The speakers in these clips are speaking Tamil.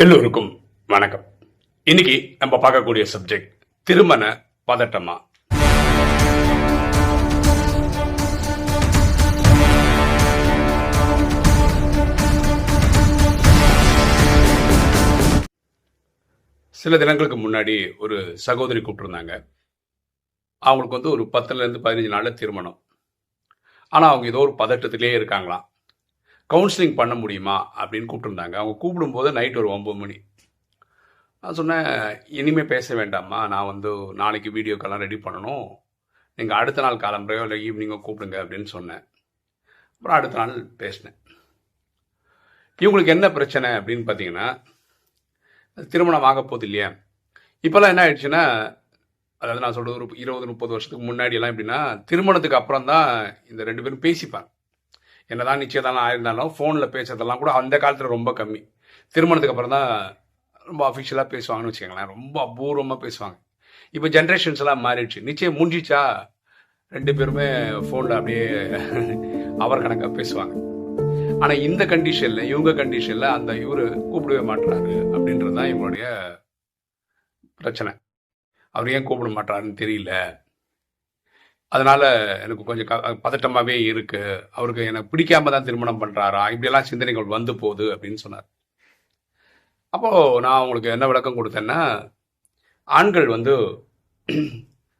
எல்லோருக்கும் வணக்கம். இன்னைக்கு நம்ம பார்க்கக்கூடிய சப்ஜெக்ட் திருமண பதட்டமா? சில தினங்களுக்கு முன்னாடி ஒரு சகோதரி கூப்பிட்டுருந்தாங்க. அவங்களுக்கு வந்து ஒரு பத்துல இருந்து பதினஞ்சு நாள்ல திருமணம். ஆனா அவங்க ஏதோ ஒரு பதட்டத்திலே இருக்காங்களாம். கவுன்சிலிங் பண்ண முடியுமா அப்படின்னு கூப்பிட்டுருந்தாங்க. அவங்க கூப்பிடும்போது நைட் ஒரு ஒம்பது மணி. நான் சொன்னேன் இனிமேல் பேச வேண்டாம்மா. நான் வந்து நாளைக்கு வீடியோக்கெல்லாம் ரெடி பண்ணணும். நீங்கள் அடுத்த நாள் காலம்பரையோ இல்லை ஈவினிங்கோ கூப்பிடுங்க அப்படின்னு சொன்னேன். அப்புறம் அடுத்த நாள் பேசினேன். இவங்களுக்கு என்ன பிரச்சனை? அப்படின்னு பார்த்தீங்கன்னா திருமணம் ஆக போகுது இல்லையா? இப்போல்லாம் என்ன ஆயிடுச்சுன்னா அதாவது நான் சொல்கிறது ஒரு இருபது முப்பது வருஷத்துக்கு முன்னாடியெல்லாம் எப்படின்னா திருமணத்துக்கு அப்புறம் தான் இந்த ரெண்டு பேரும் பேசிப்பாங்க. என்னதான் நிச்சயதானம் ஆயிருந்தாலும் ஃபோனில் பேசுறதெல்லாம் கூட அந்த காலத்தில் ரொம்ப கம்மி. திருமணத்துக்கு அப்புறம் தான் ரொம்ப அஃபிஷியலாக பேசுவாங்கன்னு வச்சுக்கோங்களேன். ரொம்ப அபூர்வமாக பேசுவாங்க. இப்போ ஜென்ரேஷன்ஸ் எல்லாம் மாறிடுச்சு. நிச்சயம் முடிஞ்சிச்சா ரெண்டு பேருமே ஃபோனில் அப்படியே அவர் கணக்காக பேசுவாங்க. ஆனால் இந்த கண்டிஷனில் இவங்க கண்டிஷனில் அந்த இவர் கூப்பிடவே மாட்டுறாரு அப்படின்றது தான் இவங்களுடைய பிரச்சனை. அவர் ஏன் கூப்பிட மாட்டாருன்னு தெரியல. அதனால எனக்கு கொஞ்சம் க- பதட்டமாகவே இருக்கு. அவருக்கு எனக்கு பிடிக்காம தான் திருமணம் பண்ணுறாரா இப்படியெல்லாம் சிந்தனைகள் வந்து போகுது அப்படின்னு சொன்னார். அப்போது நான் உங்களுக்கு என்ன விளக்கம் கொடுத்தேன்னா ஆண்கள் வந்து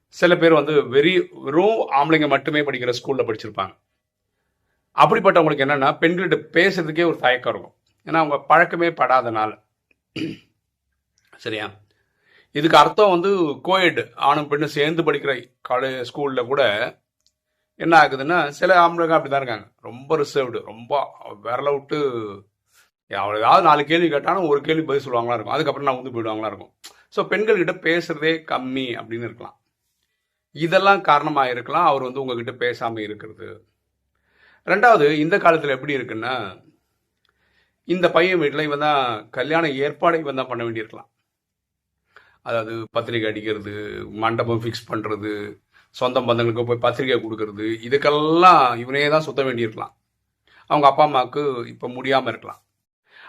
சில பேர் வந்து வெறி வெறும் ஆம்பளைங்க மட்டுமே படிக்கிற ஸ்கூலில் படிச்சிருப்பாங்க. அப்படிப்பட்டவங்களுக்கு என்னென்னா பெண்கள்கிட்ட பேசுறதுக்கே ஒரு தயக்கம் இருக்கும். ஏன்னா அவங்க பழக்கமே படாதனால. சரியா? இதுக்கு அர்த்தம் வந்து கோயட் ஆணும் பெண்ணும் சேர்ந்து படிக்கிற காலேஜ் ஸ்கூலில் கூட என்ன ஆகுதுன்னா சில ஆம்பளைங்க அப்படிதான் இருக்காங்க. ரொம்ப ரிசர்வ்டு ரொம்ப விரல விட்டு அவளை ஏதாவது நாலு கேள்வி கேட்டாலும் ஒரு கேள்வி பதில் சொல்லுவாங்களா இருக்கும். அதுக்கப்புறம் நான் வந்து போயிடுவாங்களா இருக்கும். ஸோ பெண்கள்கிட்ட பேசுறதே கம்மி அப்படின்னு இருக்கலாம். இதெல்லாம் காரணமாக இருக்கலாம். அவர் வந்து உங்ககிட்ட பேசாமல் இருக்கிறது. ரெண்டாவது இந்த காலத்தில் எப்படி இருக்குன்னா இந்த பையன் வீட்டில் இவன் தான் கல்யாண ஏற்பாடு இவன் தான் பண்ண வேண்டியிருக்கலாம். அதாவது பத்திரிக்கை அடிக்கிறது மண்டபம் ஃபிக்ஸ் பண்ணுறது சொந்த பந்தங்களுக்கு போய் பத்திரிக்கை கொடுக்கறது இதுக்கெல்லாம் இவனே தான் சுத்த வேண்டியிருக்கலாம். அவங்க அப்பா அம்மாவுக்கு இப்போ முடியாமல் இருக்கலாம்.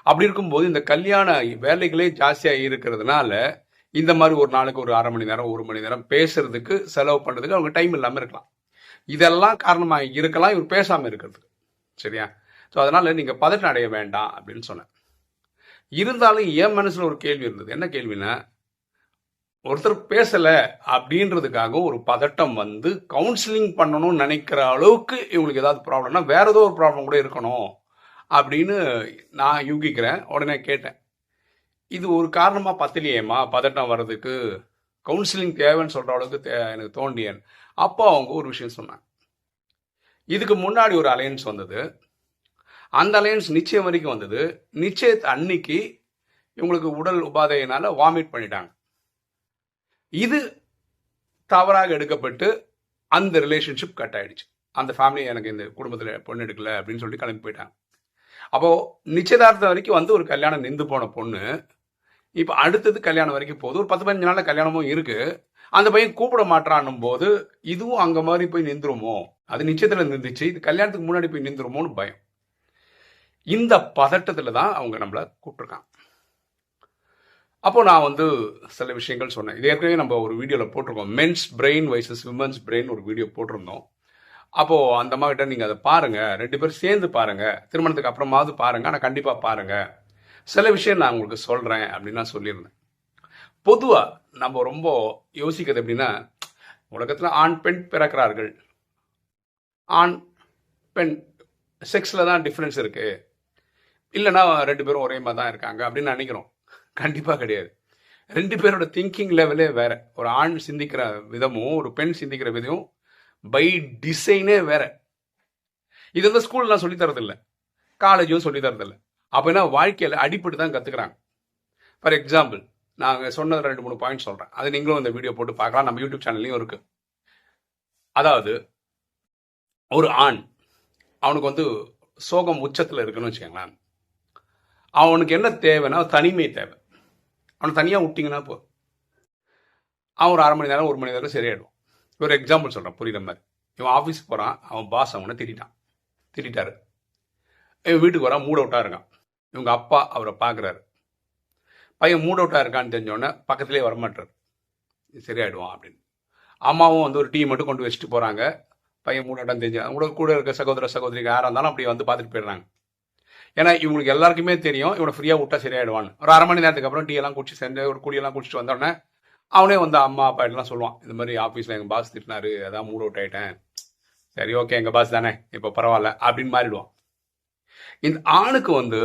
அப்படி இருக்கும்போது இந்த கல்யாண வேலைகளே ஜாஸ்தியாக இருக்கிறதுனால இந்த மாதிரி ஒரு நாளுக்கு ஒரு அரை மணி நேரம் ஒரு மணி நேரம் பேசுறதுக்கு செலவு பண்ணுறதுக்கு அவங்க டைம் இல்லாமல் இருக்கலாம். இதெல்லாம் காரணமாக இருக்கலாம் இவர் பேசாமல் இருக்கிறதுக்கு சரியா? ஸோ அதனால் நீங்கள் பதட்டம் அடைய வேண்டாம் அப்படின்னு சொன்னேன். இருந்தாலும் என் மனசில் ஒரு கேள்வி இருந்தது. என்ன கேள்வின்னா ஒருத்தர் பேசல அப்படின்றதுக்காக ஒரு பதட்டம் வந்து கவுன்சிலிங் பண்ணணும்னு நினைக்கிற அளவுக்கு இவங்களுக்கு ஏதாவது ப்ராப்ளம்னா வேற ஏதோ ஒரு ப்ராப்ளம் கூட இருக்கணும் அப்படின்னு நான் யூகிக்கிறேன். உடனே கேட்டேன். இது ஒரு காரணமா பத்தலையேம்மா? பதட்டம் வர்றதுக்கு கவுன்சிலிங் தேவைன்னு சொல்ற அளவுக்கு தே- எனக்கு தோண்டியன் அப்போ அவங்க ஒரு விஷயம் சொன்னாங்க. இதுக்கு முன்னாடி ஒரு அலையன்ஸ் வந்தது. அந்த அலையன்ஸ் நிச்சயம் வரைக்கும் வந்தது. நிச்சயத்து அன்னைக்கு இவங்களுக்கு உடல் உபாதையினால வாமிட் பண்ணிட்டாங்க. இது தவறாக எடுக்கப்பட்டு அந்த ரிலேஷன்ஷிப் கட் ஆயிடுச்சு. அந்த ஃபேமிலி எனக்கு இந்த குடும்பத்தில் பொண்ணு எடுக்கல அப்படின்னு சொல்லிட்டு கிளம்பி போயிட்டாங்க. அப்போது நிச்சயதார்த்தம் வரைக்கும் வந்து ஒரு கல்யாணம் நின்று போன பொண்ணு இப்போ அடுத்தது கல்யாணம் வரைக்கும் போகுது. ஒரு பத்து பதினஞ்சு நாளில் கல்யாணமும் இருக்குது அந்த பையன் கூப்பிட மாட்டான்னும் போது இதுவும் அங்கே மாதிரி போய் நின்றுருமோ? அது நிச்சயத்தில் நின்றுச்சு. இது கல்யாணத்துக்கு முன்னாடி போய் நின்றுருமோன்னு பயம். இந்த பதட்டத்தில் தான் அவங்க நம்மளை கூப்பிட்ருக்காங்க அப்போ நான் வந்து சில விஷயங்கள் சொன்னேன். இது ஏற்கனவே நம்ம ஒரு வீடியோவில் போட்டிருக்கோம். Men's brain versus women's brain ஒரு வீடியோ போட்டிருந்தோம். அப்போ அந்த அம்மாக்கிட்ட நீங்க அதை பாருங்க. ரெண்டு பேரும் சேர்ந்து பாருங்க. திருமணத்துக்கு அப்புறமாவது பாருங்க. ஆனால் கண்டிப்பா பாருங்க. சில விஷயம் நான் உங்களுக்கு சொல்றேன் அப்படின்னு நான் சொல்லியிருந்தேன். பொதுவா நம்ம ரொம்ப யோசிக்கிறது எப்படின்னா உலகத்தில் ஆண் பெண் பிறக்கிறார்கள். ஆண் பெண் செக்ஸில் தான் டிஃப்ரென்ஸ் இருக்கு. இல்லைன்னா ரெண்டு பேரும் ஒரே மாதிரி தான் இருக்காங்க அப்படின்னு நினைக்கிறோம். கண்டிப்பா கிடையாது. ரெண்டு பேரோட திங்கிங் லெவலே வேற. ஒரு ஆண் சிந்திக்கிற விதமும் ஒரு பெண் சிந்திக்கிற விதமும் பை டிசைனே வேற. இது வந்து ஸ்கூல்லாம் சொல்லி தரது காலேஜும் சொல்லி தரது என்ன வாழ்க்கையில அடிப்படை தான் கத்துக்கிறாங்க. ஃபார் எக்ஸாம்பிள் நாங்கள் சொன்னது ரெண்டு மூணு பாயிண்ட் சொல்கிறேன் அது நீங்களும் இந்த வீடியோ போட்டு பார்க்கலாம். நம்ம யூடியூப் சேனல்லையும் இருக்கு. அதாவது ஒரு ஆண் அவனுக்கு வந்து சோகம் உச்சத்தில் இருக்குன்னு வச்சுக்கோங்களேன். அவனுக்கு என்ன தேவைன்னா தனிமை தேவை. அவனை தனியாக விட்டிங்கன்னா போ. அவன் ஒரு அரை மணி நேரம் ஒரு மணி நேரம் சரியாயிடும். ஒரு எக்ஸாம்பிள் சொல்கிறான் புரியுற மாதிரி. இவன் ஆஃபீஸ்க்கு போகிறான் அவன் பாஸ் அவனை திட்டான் திட்டாரு இவன் வீட்டுக்கு வரான் மூட் அவுட்டாக இருக்கான். இவங்க அப்பா அவரை பார்க்குறாரு பையன் மூட் அவுட்டாக இருக்கான்னு தெரிஞ்சோடனே பக்கத்துலேயே வரமாட்டார். சரியாயிடுவான் அப்படின்னு. அம்மாவும் வந்து ஒரு டீ மட்டும் கொண்டு வச்சுட்டு போகிறாங்க பையன் மூட் அவுட்டான்னு தெரிஞ்சு அவங்க கூட கூட இருக்க சகோதர சகோதரிகள் யாராக இருந்தாலும் அப்படி வந்து பார்த்துட்டு போயிடுறாங்க. ஏன்னா இவங்களுக்கு எல்லாருக்குமே தெரியும் இவனை ஃப்ரீயாக விட்டா சரியாயிடுவான்னு. ஒரு அரை மணி நேரத்துக்கு அப்புறம் டீ எல்லாம் குடிச்சு சேர்ந்து ஒரு குடியெல்லாம் குடிச்சிட்டு வந்தோடனே அவனே வந்து அம்மா அப்பா எல்லாம் சொல்லுவான் இந்த மாதிரி ஆஃபீஸில் எங்கள் பாஸ் திட்டினாரு அதான் மூட் அவுட் ஆயிட்டேன். சரி ஓகே எங்கள் பாஸ் தானே இப்போ பரவாயில்ல அப்படின்னு மாறிடுவான். இந்த ஆணுக்கு வந்து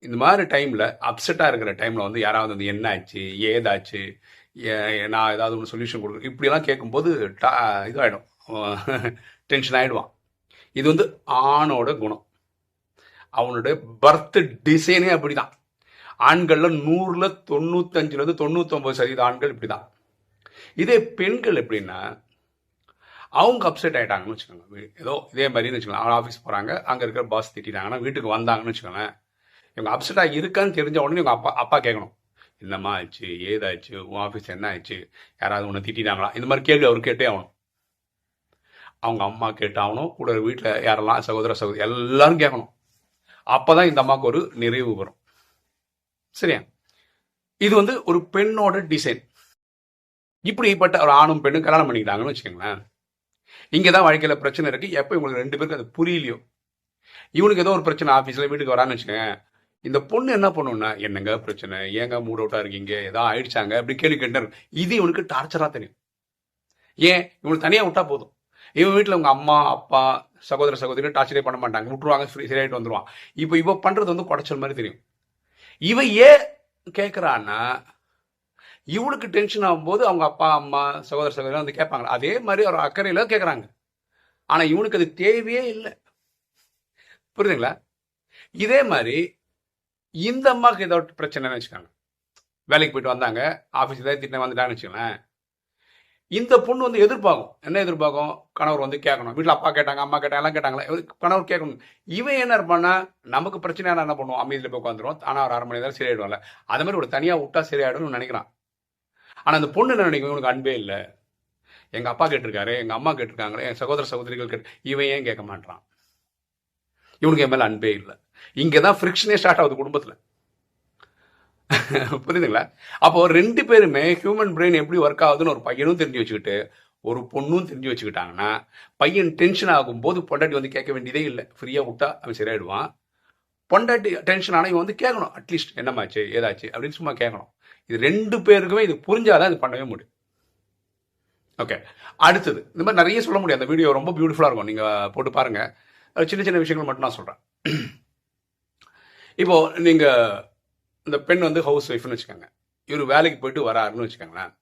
இந்த மாதிரி டைமில் அப்செட்டாக இருக்கிற டைமில் வந்து யாராவது வந்து என்ன ஆச்சு? ஏதாச்சு? ஏ- நான் ஏதாவது ஒன்று சொல்யூஷன் கொடுக்குறேன் இப்படிலாம் கேட்கும்போது டா இதாகிடும் டென்ஷன் ஆகிடுவான் இது வந்து ஆணோட குணம். அவனுடைய பர்த் டிசைனே அப்படிதான். ஆண்கள்ல நூறுல தொண்ணூத்தஞ்சுல இருந்து தொண்ணூத்தொன்பது சதவீத ஆண்கள் இப்படிதான். இதே பெண்கள் எப்படின்னா அவங்க அப்செட் ஆயிட்டாங்கன்னு வச்சுக்கோங்க. ஏதோ இதே மாதிரின்னு வச்சுக்கோங்க. அவங்க ஆஃபீஸ் போறாங்க அங்க இருக்கிற பாஸ் திட்டிட்டாங்கன்னா வீட்டுக்கு வந்தாங்கன்னு வச்சுக்கோங்களேன். இவங்க அப்செட்டாக இருக்கான்னு தெரிஞ்ச உடனே இவங்க அப்பா அப்பா கேட்கணும். என்னம்மா ஆச்சு? ஏதாச்சு? உன் ஆஃபீஸ் என்ன ஆச்சு? யாராவது உன்னை திட்டிட்டாங்களா? இந்த மாதிரி கேள்வி அவர் கேட்டே ஆகணும். அவங்க அம்மா கேட்டாகணும் கூட வீட்டில் யாரெல்லாம் சகோதர சகோதரி எல்லாரும் கேட்கணும். அப்பதான் இந்த அம்மாவுக்கு ஒரு நிறைவு வரும். சரியா? இது வந்து ஒரு பெண்ணோட டிசைன் இப்படிப்பட்ட ஒரு ஆணும் பெண்ணும் கல்யாணம் பண்ணிக்கிட்டாங்கன்னு வச்சுக்கோங்களேன். இங்கே தான் வாழ்க்கையில் பிரச்சனை இருக்கு. எப்போ இவங்களுக்கு ரெண்டு பேருக்கு அது புரியலையோ. இவனுக்கு ஏதோ ஒரு பிரச்சனை ஆஃபீஸில் வீட்டுக்கு வரான்னு வச்சுக்கோங்க. இந்த பொண்ணு என்ன பண்ணுன்னா என்னங்க பிரச்சனை? ஏங்க மூட் அவுட்டாக இருக்கீங்க? ஏதோ ஆயிடுச்சாங்க? அப்படி கேள்வி கேட்டு இது இவனுக்கு டார்ச்சராக தெரியும். ஏன்? இவனுக்கு தனியாக விட்டா போதும். இவன் வீட்டில் அவங்க அம்மா அப்பா சகோதர சகோதரி டார்ச்சரே பண்ண மாட்டாங்க. விட்டுருவாங்க சரியாயிட்டு வந்துருவான். இப்போ இவ பண்ணுறது வந்து குடைச்சல் மாதிரி தெரியும். இவ ஏன் கேட்குறான்னா இவளுக்கு டென்ஷன் ஆகும்போது அவங்க அப்பா அம்மா சகோதர சகோதரி வந்து கேட்பாங்க. அதே மாதிரி ஒரு அக்கறையில் கேட்குறாங்க ஆனால் இவனுக்கு அது தேவையே இல்லை. புரியுதுங்களா? இதே மாதிரி இந்த அம்மாவுக்கு ஏதாவது பிரச்சனைன்னு வச்சுக்கோங்க. வேலைக்கு போயிட்டு வந்தாங்க ஆஃபீஸ் ஏதாவது திட்டம் வந்துட்டாங்கன்னு வச்சுக்கோங்களேன். இந்த பொண்ணு வந்து எதிர்பார்க்கும். என்ன எதிர்பார்க்கும்? கணவர் வந்து கேட்கணும். வீட்டில் அப்பா கேட்டாங்க அம்மா கேட்டாங்க எல்லாம் கேட்டாங்களே? கணவர் கேட்கணும். இவன் என்ன இருப்பான்னா நமக்கு பிரச்சனையான என்ன பண்ணுவோம்? அமைதியில் போய் உட்காந்துருவோம் ஆனால் ஒரு அரை மணி நேரம் சரியாயிடுவான்ல. அதே மாதிரி ஒரு தனியாக விட்டா சரியாயிடும்னு நினைக்கிறான். ஆனால் அந்த பொண்ணு என்ன நினைக்கும்? இவனுக்கு அன்பே இல்லை. எங்கள் அப்பா கேட்டிருக்காரு எங்கள் அம்மா கேட்டிருக்காங்களே என் சகோதர சகோதரிகள் கேட்டு இவன் ஏன் கேட்க மாட்டான் இவனுக்கு என் மேலே அன்பே இல்லை. இங்கே தான் ஃப்ரிக்ஷனே ஸ்டார்ட் ஆகுது குடும்பத்தில். புரியுதுங்களா? அப்போ ரெண்டு பேருமே ஹியூமன் பிரெயின் எப்படி ஒர்க் ஆகுதுன்னு ஒரு பையனும் தெரிஞ்சு வச்சுக்கிட்டு ஒரு பொண்ணும் தெரிஞ்சு வச்சுக்கிட்டாங்கன்னா பையன் டென்ஷன் ஆகும்போது பொண்டாட்டி வந்து கேட்க வேண்டியதே இல்லை. ஃப்ரீயாக விட்டா அவன் சரியாயிடுவான். பொண்டாட்டி டென்ஷன் ஆனால் இவன் வந்து கேட்கணும் அட்லீஸ்ட் என்னமாச்சு ஏதாச்சு? அப்படின்னு சும்மா கேட்கணும். இது ரெண்டு பேருக்குமே இது புரிஞ்சாதான் இது பண்ணவே முடியும். ஓகே அடுத்தது இந்த மாதிரி நிறைய சொல்ல முடியும். அந்த வீடியோ ரொம்ப பியூட்டிஃபுல்லாக இருக்கும். நீங்கள் போட்டு பாருங்கள் சின்ன சின்ன விஷயங்கள் மட்டும் நான் சொல்கிறேன் இப்போது நீங்கள் இந்த பெண் வந்து ஹவுஸ் ஒய்ஃப்னு வச்சுக்கோங்க. இவர் வேலைக்கு போயிட்டு வராருன்னு வச்சுக்கோங்களேன்.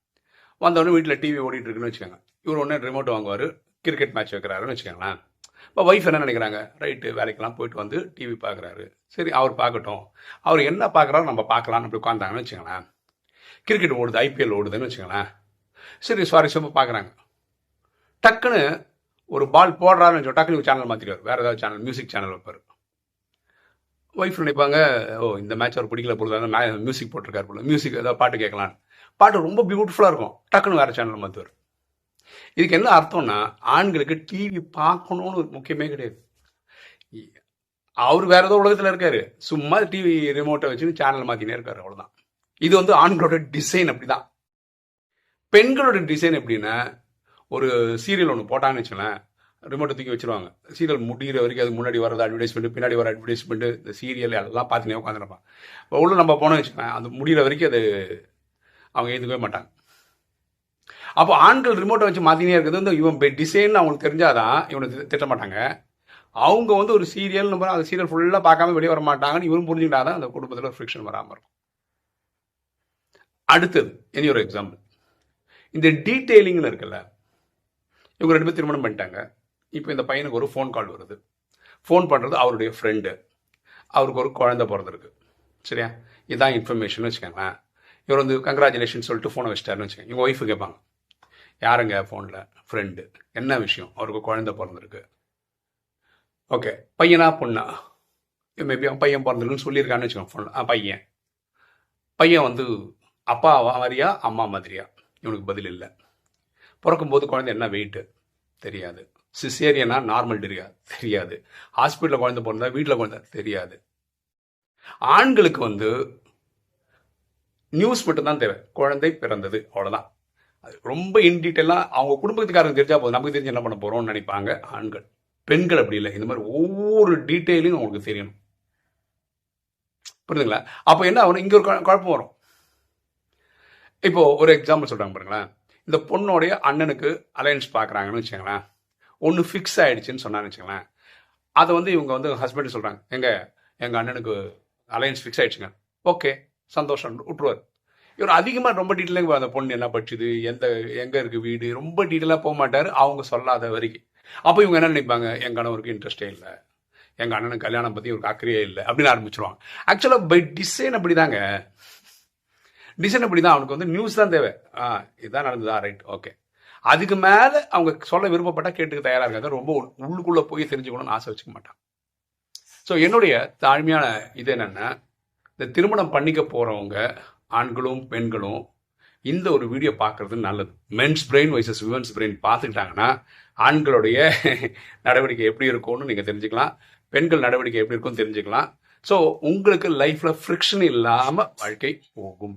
வந்தவொடனே வீட்டில் டிவி ஓடிட்டு இருக்குன்னு வச்சுக்கோங்க. இவர் ஒன்று ரிமோட் வாங்குவார் கிரிக்கெட் மேட்ச் வைக்கிறாருன்னு வச்சுக்கோங்களேன். இப்போ ஒய்ஃப் என்ன நினைக்கிறாங்க? ரைட்டு வேலைக்கெல்லாம் போயிட்டு வந்து டிவி பார்க்குறாரு சரி அவர் பார்க்கட்டும். அவர் என்ன பார்க்குறாரு நம்ம பார்க்கலாம்னு அப்படி உட்காந்தாங்கன்னு வச்சுக்கோங்களேன். கிரிக்கெட் ஓடுது ஐபிஎல் ஓடுதுன்னு வச்சுக்கோங்களேன். சரி சுவாரஸ்யமாக பார்க்குறாங்க டக்குன்னு ஒரு பால் போடுறாருன்னு வச்சோம் டக்குனு சேனல் மாற்றிடுவார் வேறு ஏதாவது சேனல் மியூசிக் சேனல் வைப்பார். ஒய்ஃப் நினைப்பாங்க ஓ இந்த மேட்ச் அவர் பிடிக்கல பொழுது மியூசிக் போட்டிருக்காரு போல. மியூசிக் ஏதாவது பாட்டு கேட்கலான்னு பாட்டு ரொம்ப பியூட்டிஃபுல்லாக இருக்கும். டக்குன்னு வேறு சேனல் மாற்றுவார் இதுக்கு என்ன அர்த்தம்னா ஆண்களுக்கு டிவி பார்க்கணும்னு ஒரு முக்கியமே கிடையாது. அவர் வேற ஏதோ உலகத்தில் இருக்காரு. சும்மா டிவி ரிமோட்டை வச்சுன்னு சேனல் மாற்றினே இருக்காரு அவ்வளோதான் இது வந்து ஆண்களோட டிசைன் அப்படிதான். பெண்களோட டிசைன் எப்படின்னா ஒரு சீரியல் ஒன்று போட்டாங்கன்னு வச்சுங்களேன் ரிமோட்டை தூக்கி வச்சிருவாங்க. சீரியல் முடிகிற வரைக்கும் அது முன்னாடி வரது அட்வர்டைஸ்மெண்ட் பின்னாடி வர அட்வர்டைஸ்மெண்ட் இந்த சீரியல் எல்லாம் பார்த்துனே உட்காந்துருப்பான். இப்போ உள்ள நம்ம போனோம்னு வச்சுக்கோங்க அது முடிகிற வரைக்கும் அது அவங்க ஏற்றுக்கவே மாட்டாங்க. அப்போ ஆண்கள் ரிமோட்டை வச்சு மாற்றினே இருக்கிறது வந்து இவன் டிசைன் அவங்களுக்கு தெரிஞ்சாதான் இவனை திட்ட மாட்டாங்க. அவங்க வந்து ஒரு சீரியல் நம்ம அந்த சீரியல் ஃபுல்லாக பார்க்காம வெளியே வர மாட்டாங்கன்னு இவரும் புரிஞ்சுக்கிட்டாதான் அந்த குடும்பத்தில் ஒரு ஃப்ரிக்ஷன் வராமல் இருக்கும். அடுத்தது இனி ஒரு எக்ஸாம்பிள் இந்த டீட்டெயிலிங்னு இருக்குல்ல இவங்க ரெண்டு பேரும் திருமணம் பண்ணிட்டாங்க. இப்போ இந்த பையனுக்கு ஒரு ஃபோன் கால் வருது. ஃபோன் பண்ணுறது அவருடைய ஃப்ரெண்டு அவருக்கு ஒரு குழந்தை பிறந்திருக்கு. சரியா? இதுதான் இன்ஃபர்மேஷன் வச்சுக்கோங்களேன். இவர் வந்து கங்க்ராச்சுலேஷன் சொல்லிட்டு ஃபோனை வச்சிட்டாருன்னு வச்சுக்கோங்க. இவங்க ஒய்ஃபு கேட்பாங்க. யாருங்க ஃபோனில் ஃப்ரெண்டு என்ன விஷயம்? அவருக்கு குழந்தை பிறந்திருக்கு. ஓகே பையனா பொண்ணா? மேபி அவன் பையன் பிறந்திருக்குன்னு சொல்லியிருக்கான்னு வச்சுக்கோங்க. ஃபோனில் பையன். பையன் வந்து அப்பா மாதிரியா அம்மா மாதிரியா? இவனுக்கு பதில் இல்லை. பிறக்கும்போது குழந்தை என்ன வெயிட்டு தெரியாது. சிசேரியனா நார்மல் தெரியாது. தெரியாது ஹாஸ்பிட்டலில் குழந்தை பிறந்தா வீட்டில் குழந்தை தெரியாது. ஆண்களுக்கு வந்து நியூஸ் மட்டும்தான் தேவை. குழந்தை பிறந்தது அவ்வளோதான் அது ரொம்ப இன் டீட்டெயிலாக அவங்க குடும்பத்துக்காரங்க தெரிஞ்சா போதும். நமக்கு தெரிஞ்சு என்ன பண்ண போகிறோம்னு நினைப்பாங்க ஆண்கள். பெண்கள் அப்படி இல்லை. இந்த மாதிரி ஒவ்வொரு டீட்டெயிலையும் அவங்களுக்கு தெரியணும். புரியுதுங்களா? அப்போ என்ன ஆகணும் இங்கே ஒரு குழ- குழப்பம் வரும். இப்போ ஒரு எக்ஸாம்பிள் சொல்கிறாங்க பாருங்களேன். இந்த பொண்ணோடைய அண்ணனுக்கு அலையன்ஸ் பார்க்குறாங்கன்னு வச்சுக்கோங்களேன். ஒன்று ஃபிக்ஸ் ஆகிடுச்சின்னு சொன்னான்னு வச்சுக்கோங்களேன். அதை வந்து இவங்க வந்து ஹஸ்பண்ட் சொல்கிறாங்க எங்கள் எங்கள் அண்ணனுக்கு அலையன்ஸ் ஃபிக்ஸ் ஆகிடுச்சுங்க ஓகே சந்தோஷம் விட்டுருவார். இவர் அதிகமாக ரொம்ப டீட்டெயிலாக அந்த பொண்ணு என்ன படிச்சுது எந்த எங்கே இருக்குது வீடு ரொம்ப டீட்டெயிலாக போக மாட்டார் அவங்க சொல்லாத வரைக்கும். அப்போ இவங்க என்ன நினைப்பாங்க எங்கள் கணவருக்கு இன்ட்ரெஸ்டே இல்லை. எங்கள் அண்ணனுக்கு கல்யாணம் பற்றி ஒரு அக்கறையே இல்லை அப்படின்னு ஆரம்பிச்சிருவாங்க. ஆக்சுவலாக பை டிசைன் அப்படிதாங்க. டிசைன் அப்படி தான் அவனுக்கு வந்து நியூஸ் தான் தேவை. ஆ இதுதான் நடந்ததா? ரைட் ஓகே அதுக்கு மேலே அவங்க சொல்ல விருப்பப்பட்டா கேட்டுக்க தயாராக இருக்காங்க. ரொம்ப உள்ளுக்குள்ளே உள்ளுக்குள்ள போய் தெரிஞ்சுக்கணும்னு ஆசை வச்சுக்க மாட்டான் ஸோ என்னுடைய தாழ்மையான இது என்னன்னா இந்த திருமணம் பண்ணிக்க போறவங்க ஆண்களும் பெண்களும் இந்த ஒரு வீடியோ பார்க்கறது நல்லது. Men's brain versus women's brain பார்த்துக்கிட்டாங்கன்னா ஆண்களுடைய நடவடிக்கை எப்படி இருக்கும்னு நீங்கள் தெரிஞ்சுக்கலாம். பெண்கள் நடவடிக்கை எப்படி இருக்கும்னு தெரிஞ்சுக்கலாம். ஸோ உங்களுக்கு லைஃப்ல ஃப்ரிக்ஷன் இல்லாமல் வாழ்க்கை போகும்.